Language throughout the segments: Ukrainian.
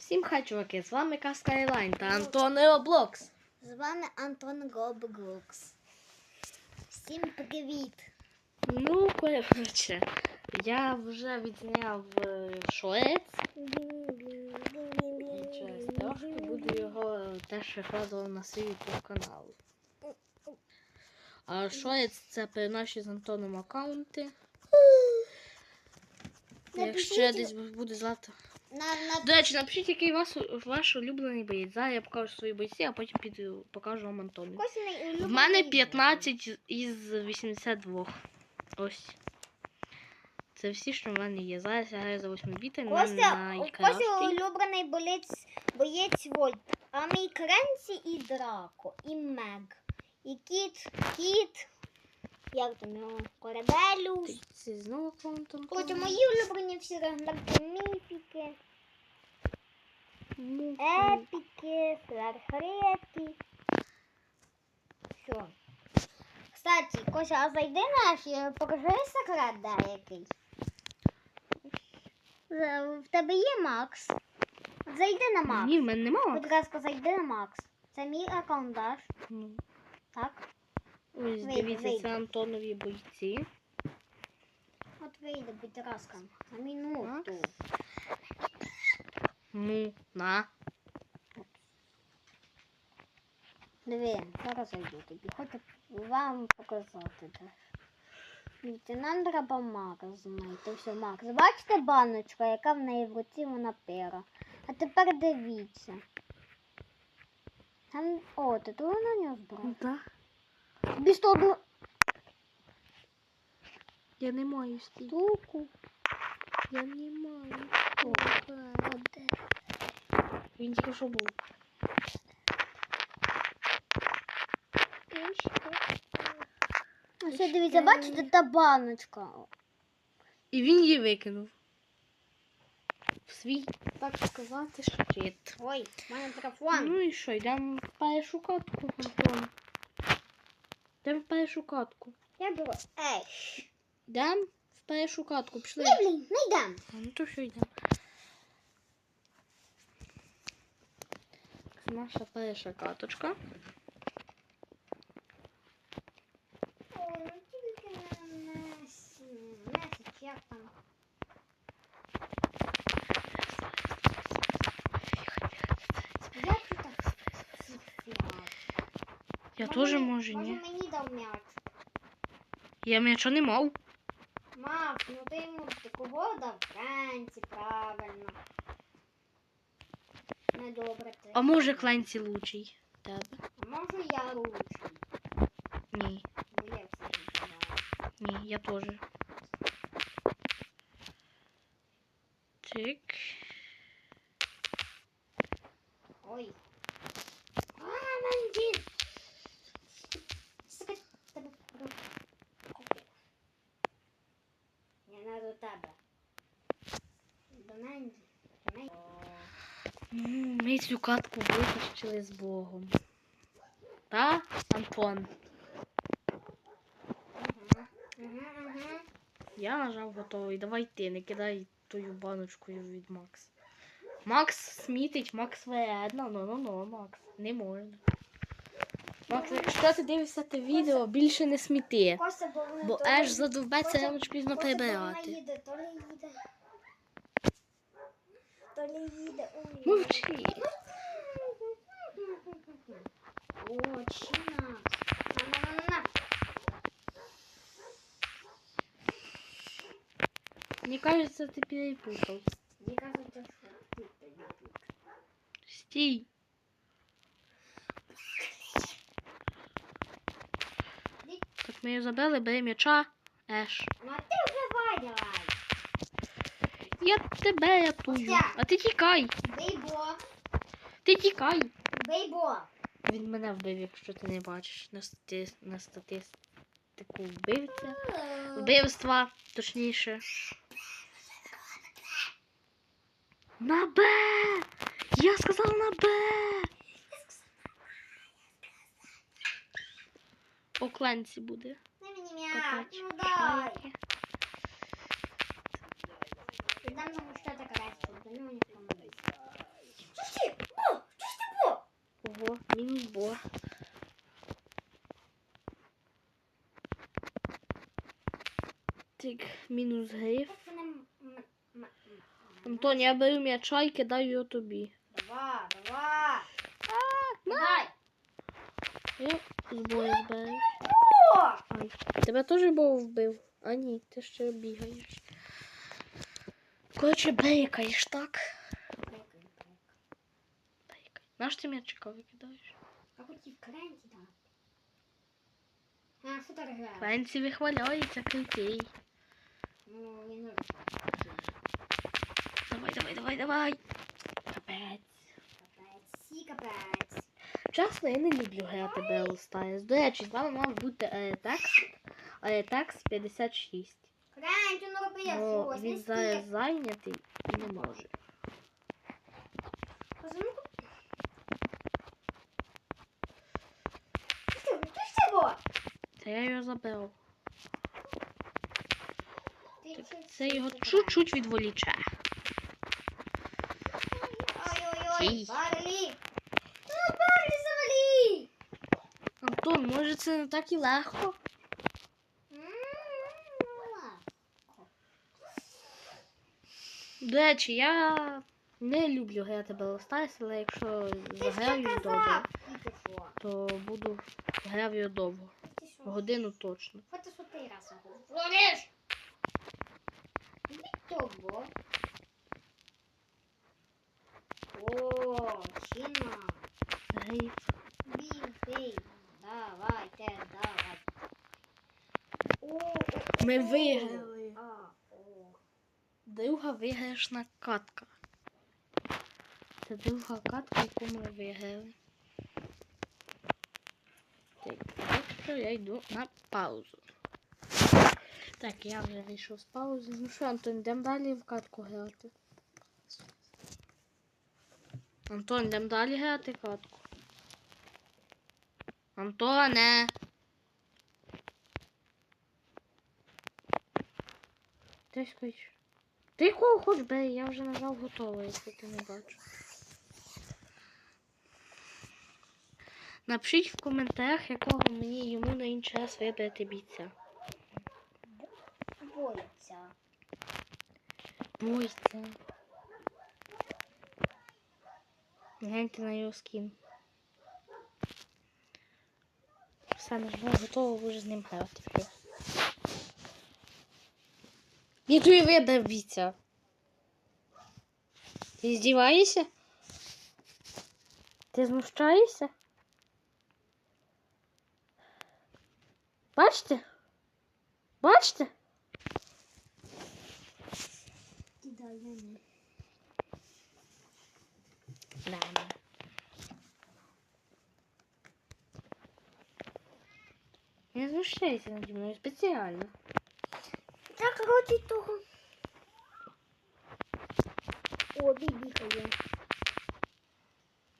Всім хай, чуваки, з вами Казка Айлайн та Антон Роблокс. З вами Антон Робглокс. Всім привіт! Ну, коротше, я вже відзняв е, шоець. І через трошки буду його теж викладувати на свій YouTube канал. А шоець це при наші з Антоном аккаунти. Якщо я десь буде злата. На, на... До речі, напишіть, який ваш, ваш улюблений боєць. Зараз я покажу свої бойці, а потім піду покажу вам Антону. В мене 15 із 82. Ось. Це всі, що в мене є. Зараз я граю за 8 біта, Костя, у улюблений боєць, боєць Вольт. А мій Кренсі і Драко, і Мег. І Кіт, Кіт, як там його, Корабелюс. Це знову аккаунтом. Коротше, мої улюблені всі регнарки, міфіки, епіки, флархрети. Все. Кстати, Кося, а зайди наш, і покажи секрет деякий. Е, В тебе є Макс? Зайди на Макс. Ні, в мене немає. Будь ласка, зайди на Макс. Це мій аккаунт, Даш. Ну, Так? Ось Вийди, дивіться, вийди. це Антонові бойці. От вийде, будь ласка, на минуту. Ну, на. Диви, зараз зайду тобі. Хочу вам показати. Дивіться, нам треба Макс знайти. Все, Макс. Бачите баночка, яка в неї в руці вона пера. А тепер дивіться. Там, о, ти того на нього збрав? Так. Сто одну Я не маю стільки. штуку. Я не маю. О, Де? Він тільки що був. Ось дивіться, бачите, та баночка. І він її викинув. В свій, так сказати, щит. Ой, в мене телефон. Ну і що, йдемо в першу катку, Антон. Йдемо в першу катку. Я беру. Ей. Йдемо в першу катку, пішли. Ні, блін, не йдемо. А, Ну то що йдемо. Це наша перша каточка. Ой, ну Може, ні. Може мені дав м'яч. Я м'яча не мав. Макс, ну ти йому ти кого дав? Франці, правильно. Недобре ти. А може Кленці лучший? Тебе? А може я лучший? Ні. Бо я все. Ні, я теж. Так. Ой. А, Манді! Сука, тебе купив. Я не до тебе. До Менді. До Менді. Ну, цю катку витащили з Богом. Та, Антон? Угу. Угу, угу. Я нажав готовий. Давай ти, не кидай тою баночкою від Макс. Макс смітить, Макс вредно. Ну ну ну, Макс. Не можна. Макс, якщо ти дивишся те відео, більше не сміти. Бо аж задовбеться чи пізно прибирати. Їде, то ли їде. Ой. Мовчи. О, чина. На-на-на-на. Мені кажется, ти перепутав. Мені кажуть, що ти перепутав. Стій. Так ми її забили, бери м'яча. Еш. Ну, а ти вбивай давай. Я тебе рятую. А ти тікай. Бейбо. Ти тікай. Бейбо. Він мене вбив, якщо ти не бачиш на, стати... на статистику вбивця. Вбивства, точніше. На Б! Я сказала на Б! По кланці буде. Дай мені м'яч. Ну дай. Нам могут что-то карать, но мне помогли. Чисти! Бо! Чисти бо! Ого, мини-бо. Так, мінус гриф. Антон, я беру м'яча і кидаю його тобі. Давай, давай. Давай. Е, я збою зберу. Тебе теж Бог вбив? А ні, ти ще бігаєш. Коротше, бейкаєш, так? Бейкай. Наш ти м'ячика викидаєш? А хотів Кленті дати. А, що так грає? Кленті вихваляється, крутий. Ну, не Давай, давай, давай, давай. Капець. Капець, сі капець. Чесно, я не люблю грати Белл Стайс. До речі, з вами мав бути е, э, текст, э, 56. Бо ну, він зараз зайнятий і не може. Та я його забив. Це його чуть-чуть відволіче. Ой-ой-ой, Барлі! Ну, Барлі завалі! Антон, може це не так і легко? До речі, я не люблю грати Brawl але якщо заграю що. то буду його довго. Годину точно. Хоч що ти раз говориш. Того. О, чина. Гриф. Бій. Давайте, давай. Ми виграли. Виграшна катка. Це друга катка, яку ми виграли. Так, якщо я йду на паузу. Так, я вже вийшов з паузи. Ну що, Антон, йдемо далі в катку грати. Антон, йдемо далі грати катку. Антоне! Ти скажи. Ти кого хоч бери, я вже нажав готово, якщо ти не бачиш. Напишіть в коментарях, якого мені йому на інший раз вибрати бійця. Боїться. Бойця. Гляньте на його скін. Все, нажимаю готово, ви вже з ним грати. Все. Я тобі вибрав бійця. Ти здіваєшся? Ти знущаєшся? Бачите? Бачите? Кидай мене. Да, да. Не знущайся наді мною спеціально. Так, коротше, того. О, бібіка є.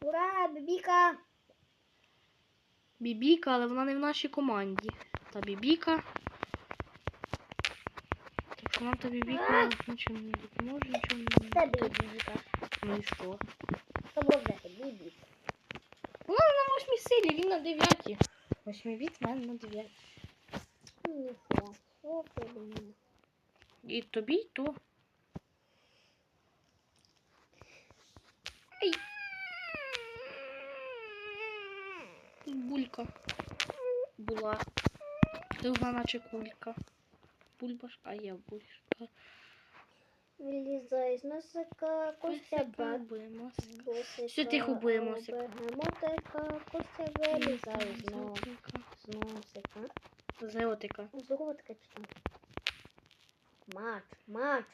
Ура, бібіка! Бібіка, але вона не в нашій команді. Та бібіка. Так що нам та бібіка нічим не допоможе, нічого не Це бібіка. Ну і що? Це буде бібіка. Вона на восьмій силі, він на дев'ятій. Восьмий біт, в мене на дев'ятій. Що ти думаєш? І тобі, і то. Ай. Булька. Була. Друга наче кулька. Бульбашка, а я булька. Вилізай з носика, Костя бак. Все, тихо, будемося. Мотика, Костя вилізай з нос- з носика. Зеотика. З ротика чи там? Мат, мат.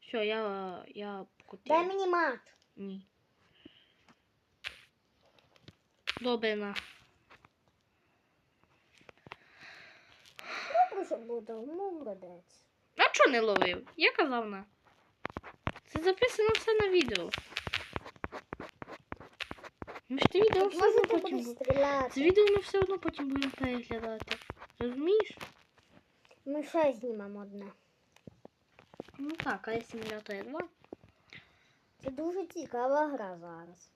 Все, я, я купив. Дай мені мат. Ні. Добре, на. Добре, що буде, молодець. А чого не ловив? Я казав на. Це записано все на відео. Ми ж те відео все одно потім стріляти? Це відео ми все одно потім будемо переглядати. Розумієш? Ми ще знімемо одне. Ну так, а симулятор 2. Це дуже цікава гра зараз.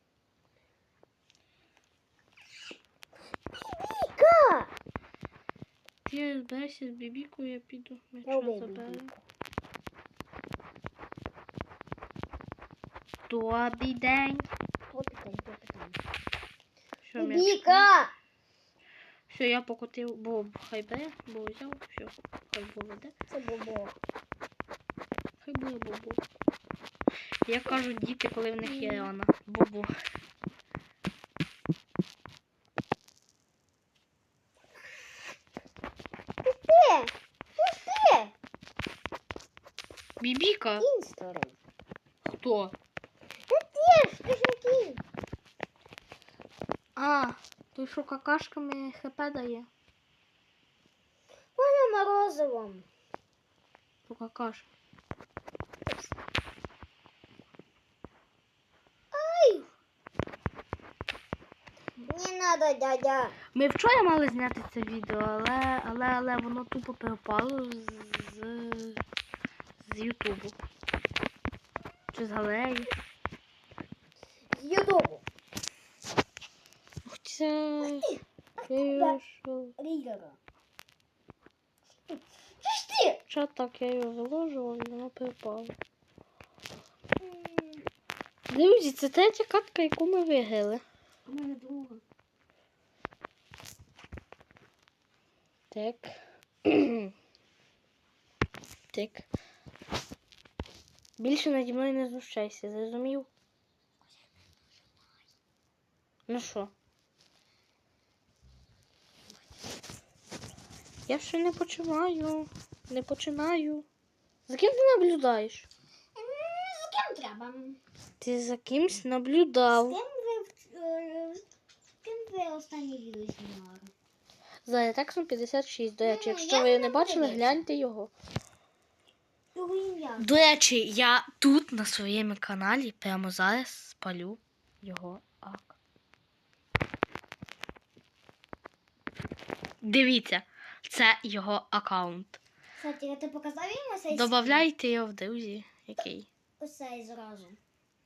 Віка! Ти зберешся з бібікою, я піду. Вбив заберу. Добрий день. Попитай, попитай. Що. Бібіка! Все, я покотив, бо хай бере, бо взяв, все, хай бо веде, Це бобо. Хай буде бобо. Я кажу діти, коли в них є. Бобо. Ти! Ти! Бібіка? Хто? Та ти ж, ти ж не кінь. А, той що какашками хп дає? Можна морозивом. По какаш. Ай! Не надо, дядя. Ми вчора мали зняти це відео, але, але, але воно тупо перепало з, з, Ютубу. Чи з галереї. З Ютубу. Хоча. я що? Рідера. Що ж ти? Що так я його виложував і воно перепало. Друзі, це третя катка, яку ми виграли. У мене друга. Так. так. Більше наді мною не знущайся, зрозумів? Ну що? Я ще не починаю. Не починаю. За ким ти наблюдаєш? З ким треба? Ти за кимсь наблюдав. З ким ви, з ким ви останнє відео знімали? За Ретексом 56. До речі, якщо ви не бачили, гляньте його. До речі, я тут на своєму каналі прямо зараз спалю його ак. Дивіться, це його аккаунт. Кстати, ти показав йому цей Добавляйте його в друзі. Який? Оцей зразу.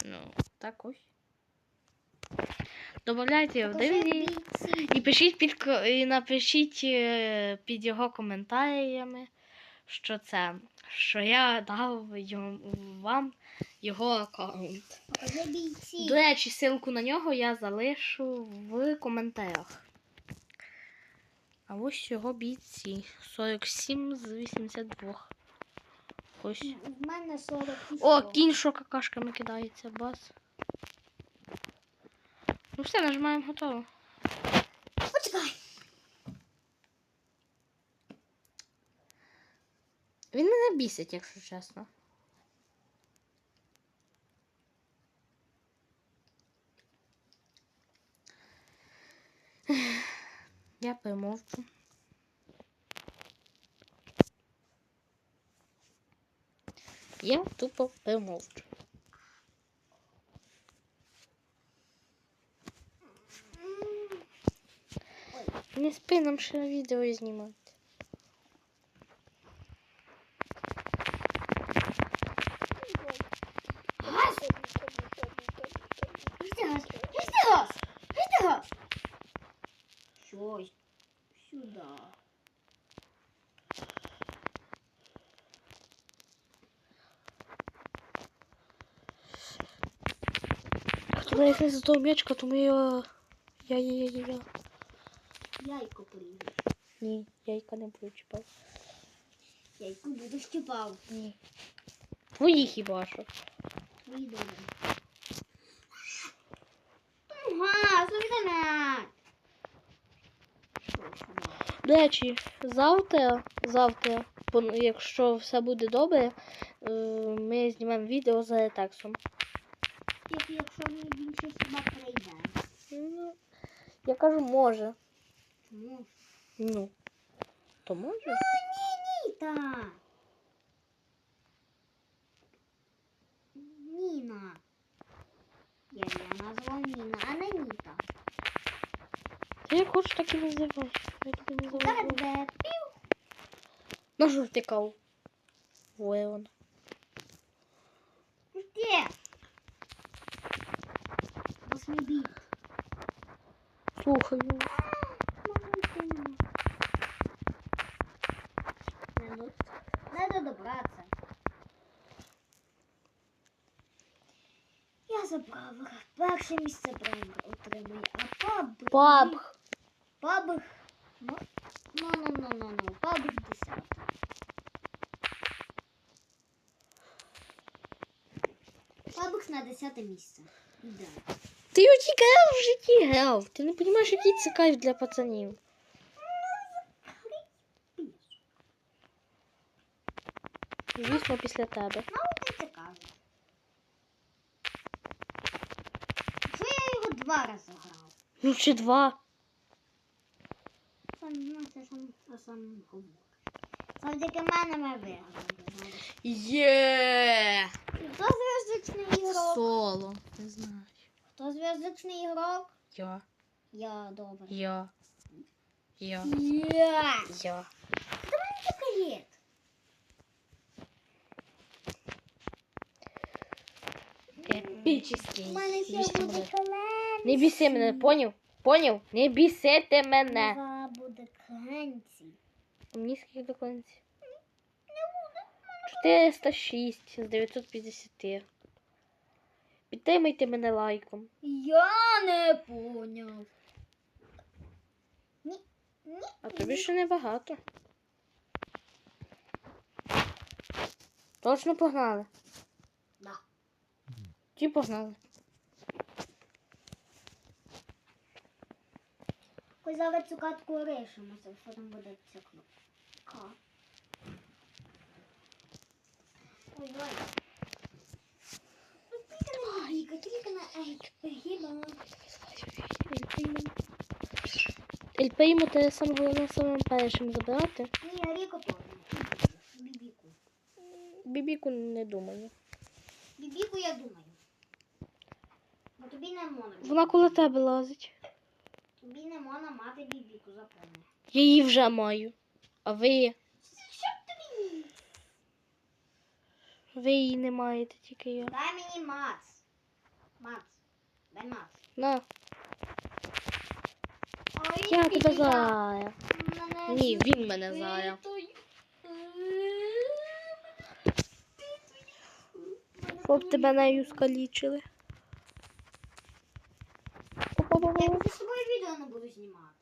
Ну, так ось. Добавляйте його в Покажи І пишіть під і напишіть е, під його коментарями, що це, що я дав йому, вам його аккаунт. До речі, ссылку на нього я залишу в коментарях. А ось його бійці. 47 з 82. Ось. В мене 40 О, кінь, що какашками кидається, бас. Ну все, нажимаємо готово. Почекай. Він мене бісить, якщо чесно. Я помовчу. Я тупо помовчу. Не спи нам ще відео знімати. Газ. Жди газ. Жди газ. Жди газ. Щось. Сюда. Хто якась з того м'ячка, тому я. Я, я, я, я, я. Яйко поріжеш. Ні, яйка не буду чіпати. Яйку будеш чіпав. Ні. Твої хіба що. Твої добре. Що сюди? До речі, завтра, завтра, якщо все буде добре, е, ми знімемо відео з ретексом. Тільки якщо мені більше хіба прийде. Ну, я кажу, може. Ну. То може? Ні, Ніта. Ніна. Я, я назвала Ніна, а не Ніта. Ти як хочеш, так і називай. Я тобі не Зараз заважаю. де пів. На що втікав? Воєвон. Де? Восьмий бій. Слухаю. За. Перше місце бравер отримує, а паб. Паб. Паб. Ну, ну, ну, ну, ну, ну. Паб десятий. Пабх на десяте місце. Іде. Ти раз в житті грав. Ти не розумієш, який це кайф для пацанів. Звісно, після тебе. Ну, ти це кажеш. Що я його два рази грав? Ну чи два. Сам, ну, це сам, це сам говориш. Завдяки мене ми виграли. Є! Хто зв'язочний ігрок? Соло. Не знаю. Хто зв'язочний ігрок? Я. Я добре. Я. Я. Я. Я. Каєт. Епічний. У мене ще буде кленці. Не біси мене, поняв? Поняв? Не бісите мене. Два буде кленці. Мені скільки до кінця? 406 з 950. Підтримайте мене лайком. Я не поняв. Ні, ні. А тобі ще небагато. Точно погнали. Да. Ті погнали. Ось зараз цю катку рішимося, що там буде ця кнопка. Ой, ой. Ай, тільки на ей, гіба. Ель Примо те саме головне самим першим забирати. Ні, Ріко теж. Бібіку. Бібіку не думаю. Бібіку я думаю. Бо тобі не можна. Вона коло тебе лазить. Тобі не можна мати бібіку, запевне. Я її вже маю. А ви? Ви її не маєте, тільки я. Дай мені мац. Мац. Дай мац. На, Ой, я тебе зая. Мене Ні, він мене зая. Щоб тебе нею скалічили. Я з собою відео не буду знімати.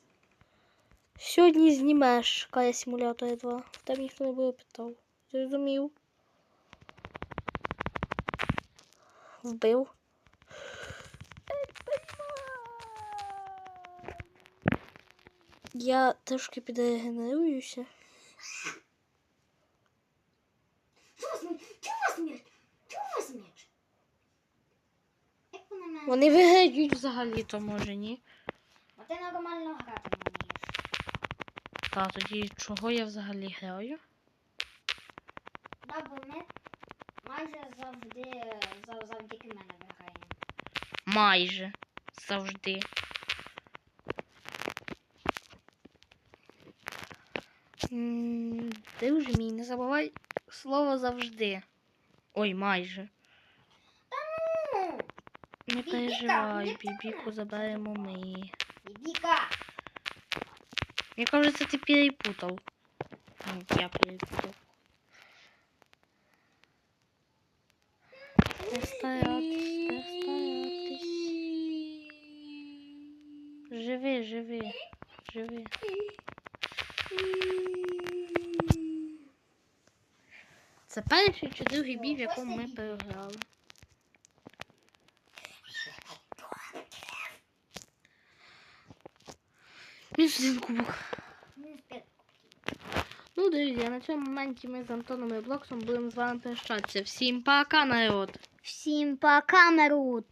Сьогодні знімеш Кая Симулятор 2. Там ніхто не буде питав. Зрозумів. Вбив. Я трошки підрегенеруюся. Вони виграють взагалі, то може ні. Ти нормально грати не вмієш. Та тоді чого я взагалі граю? Да, бо ми майже завжди зав- завдяки мене виграємо. Майже завжди. М, Друже мій, не забувай слово завжди. Ой, майже. Ну, Не Бібіка, переживай, не бібіку заберемо ми. Бібіка. Мені кажется, ти перепутав. Ну, я старатись. Живи, живи, живи. Це перший чи другий бій, в якому ми переграли. Мінус один кубок. Ну, друзі, на цьому моменті ми з Антоном і Блоксом будемо з вами прощатися. Всім пока, народ! Всім пока, народ.